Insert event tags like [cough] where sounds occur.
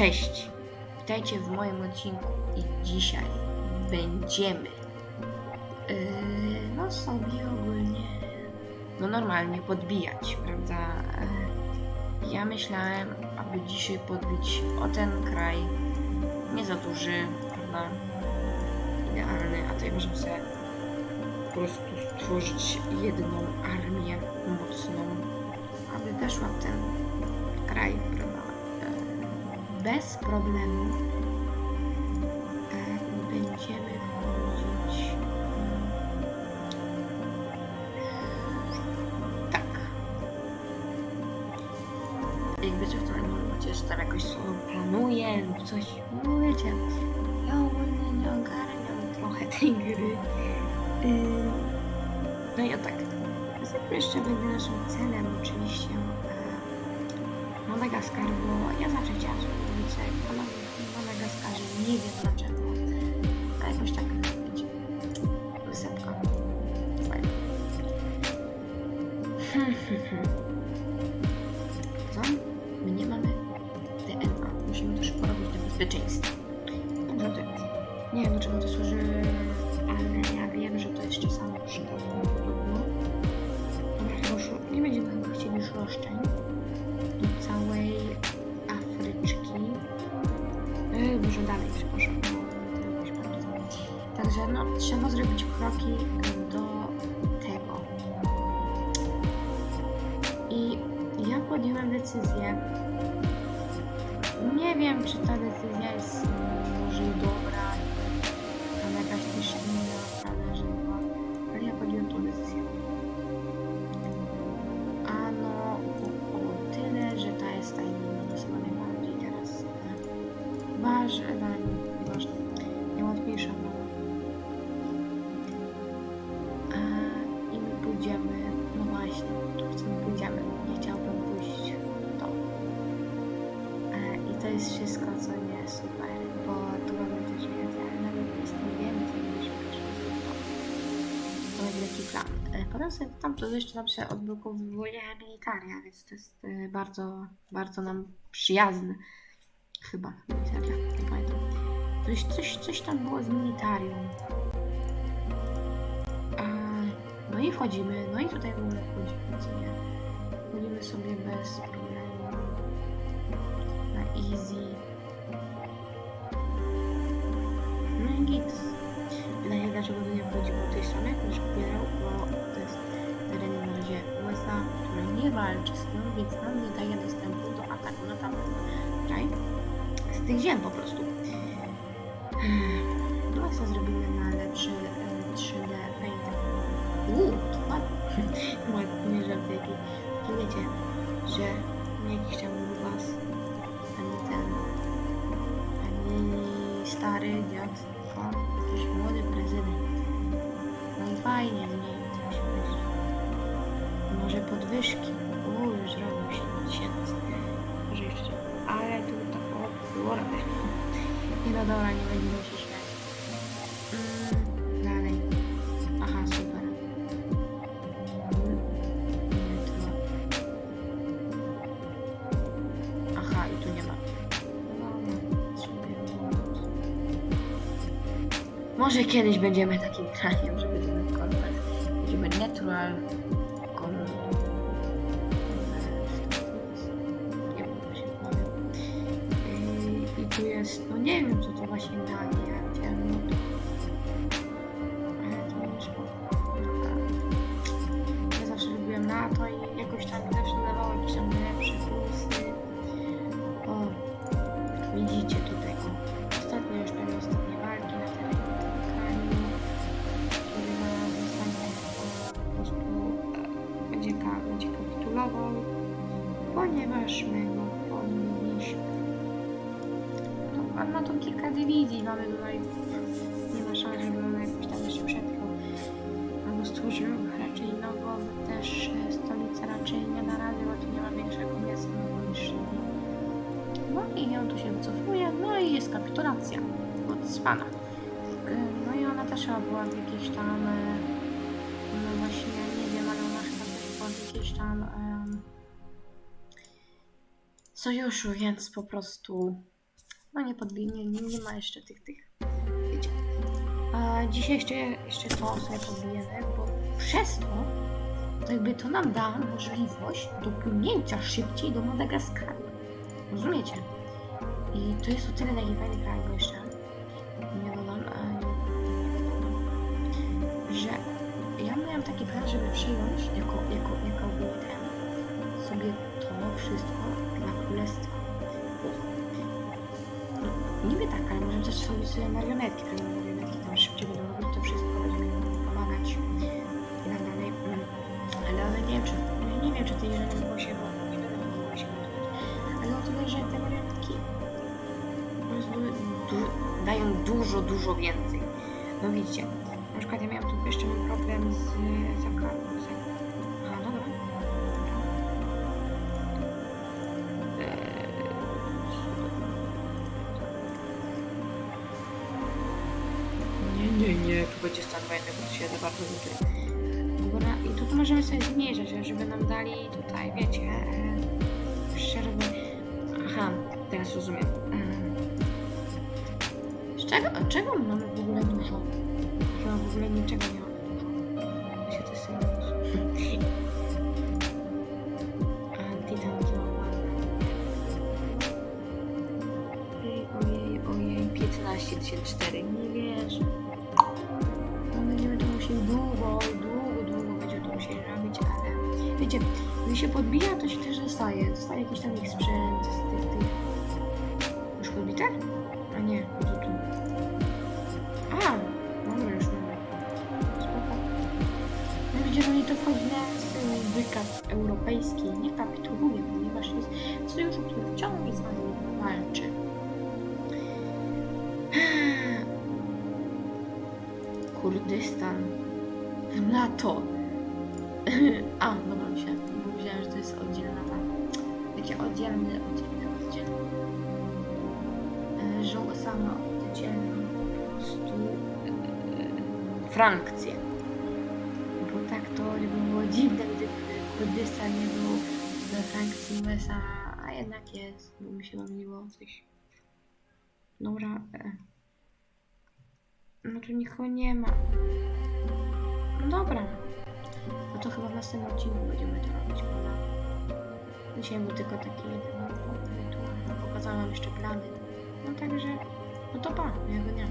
Cześć! Witajcie w moim odcinku i dzisiaj będziemy yy, no sobie ogólnie no normalnie podbijać, prawda? Yy, ja myślałem, aby dzisiaj podbić o ten kraj nie za duży, prawda? Idealny, a tutaj możemy sobie po prostu stworzyć jedną armię mocną, aby weszła w ten kraj, Bez problemu e, będziemy wchodzić. Tak. Jakby to nie macie, że tam jakoś słowo planuje lub coś. No wiecie, ja ogólnie nie ogarniam trochę tej gry. Yy, no i o tak. Następnie jeszcze będzie naszym celem oczywiście Madagaskar, bo ja zawsze chciałam spróbować sobie w Madagaskarze. Nie wiem dlaczego. A jakoś tak. Wysepka. Hmm, hmm, hmm. Co? My nie mamy DNA. Musimy też porobić do bezpieczeństwa. Dobrze, to nie wiem do czego to służy, ale ja wiem, że to jest czasami przydatne. Kroki do tego. I ja podjęłam decyzję. Nie wiem, czy ta decyzja jest może dobra, ale jakaś też inna, prawda, że była. Ale ja podjęłam tą decyzję. A no, o, tyle, że ta jest jest chyba najbardziej teraz ważna, pójdziemy, no właśnie, w my pójdziemy, nie chciałbym pójść w to. E, I to jest wszystko, co nie super, bo tu mamy też więcej, ale nawet jest tu więcej niż pierwszy To jest wielki plan. E, Potem sobie tam to jeszcze nam się odblokowuje militaria, więc to jest e, bardzo, bardzo nam przyjazny. Chyba militaria, nie pamiętam. Coś, coś, coś tam było z militarium. No i wchodzimy, no i tutaj w ogóle wchodzimy, co nie? Wchodzimy sobie bez problemu. Na easy. No i git. Pytanie, dlaczego tu nie wchodzimy od tej strony, jak już popierał, bo to jest teren na razie USA, który nie walczy z tym, więc nam nie daje dostępu do ataku na tamten kraj. Z tych ziem po prostu. Uuu, to ładnie. Ładnie, że jaki. To wiecie, że nie jakiś tam was, ani ten, ani stary dziad, tylko jakiś młody prezydent. No i fajnie, nie wiem, co się będzie. Może podwyżki. Uuu, już robią się tysięcy. Może jeszcze, ale tu tak o, kurde. Nie no dobra, nie będziemy się Może kiedyś będziemy takim krajem, że będziemy konwent. Będziemy natural kon... Nie wiem, się powie. Yy, I tu jest, no nie wiem co to właśnie daje, ja no to... Ale to nie spoko. Ja zawsze lubiłem NATO i ponieważ my go powinniśmy. No, ma tu kilka dywizji, mamy tutaj, nie ma szans, żeby on jakoś tam jeszcze przetrwał. Albo stworzył raczej nową też e, stolicę raczej nie na razie, bo tu nie ma większego miasta niż no i on tu się wycofuje, no i jest kapitulacja Botswana. K- No i ona też chyba była w jakiejś tam, e, no właśnie, nie wiem, ale ona chyba też była w jakiejś tam sojuszu, więc po prostu No nie podbij, nie, nie, ma jeszcze tych, tych, wiecie. A dzisiaj jeszcze, jeszcze to sobie podbijemy, bo przez to, to jakby to nam da możliwość dopłynięcia szybciej do Madagaskaru. Rozumiecie? I to jest o tyle taki fajny kraj, bo jeszcze nie dodam, nie, że ja miałem taki plan, żeby przyjąć jako, jako, jako sobie to wszystko na królestwo. No, niby tak, ale możemy też sobie sobie marionetki, które marionetki tam szybciej będą robić to wszystko, będziemy im pomagać i tak dalej. Ale, ale nie wiem, czy, nie, nie wiem, czy tej żony było się, bo nie będę mogła się martwić. Ale o tyle, że te marionetki dają dużo, dużo więcej. No widzicie, na przykład ja miałam tu jeszcze problem z bo to się bardzo duży. Dobra, i tu możemy sobie zmniejszać, żeby nam dali tutaj, wiecie, e, przerwy. Aha, teraz rozumiem. Mm. Z czego, czego my mamy w ogóle dużo? Chyba w ogóle niczego nie wiecie, gdy się podbija, to się też dostaje. Dostaje jakiś tam ich sprzęt z tych, tych... Już podbite? A nie, to tu. A, dobra, już mamy. Spoko. No widzicie, że nie to wchodzi na cały wykaz europejski. Nie kapituluje, ponieważ jest sojuszu, który wciąż z nami walczy. [sighs] Kurdystan w NATO. A, dobra, myślałem, myślałem, że to jest oddzielna ta. Wiecie, oddzielny, oddzielny, oddzielny. E, Że sama oddzielną po prostu e, Frankcję. Bo tak to by było dziwne, gdyby Kurdystan nie był we Frankcji USA, a jednak jest, bo mi się pomyliło coś. Dobra. e. No tu nikogo nie ma. No dobra. No to chyba w następnym odcinku będziemy to robić, prawda? Dzisiaj był tylko taki jeden rytuał. Pokazałam jeszcze plany. No także, no to pa, miłego dnia.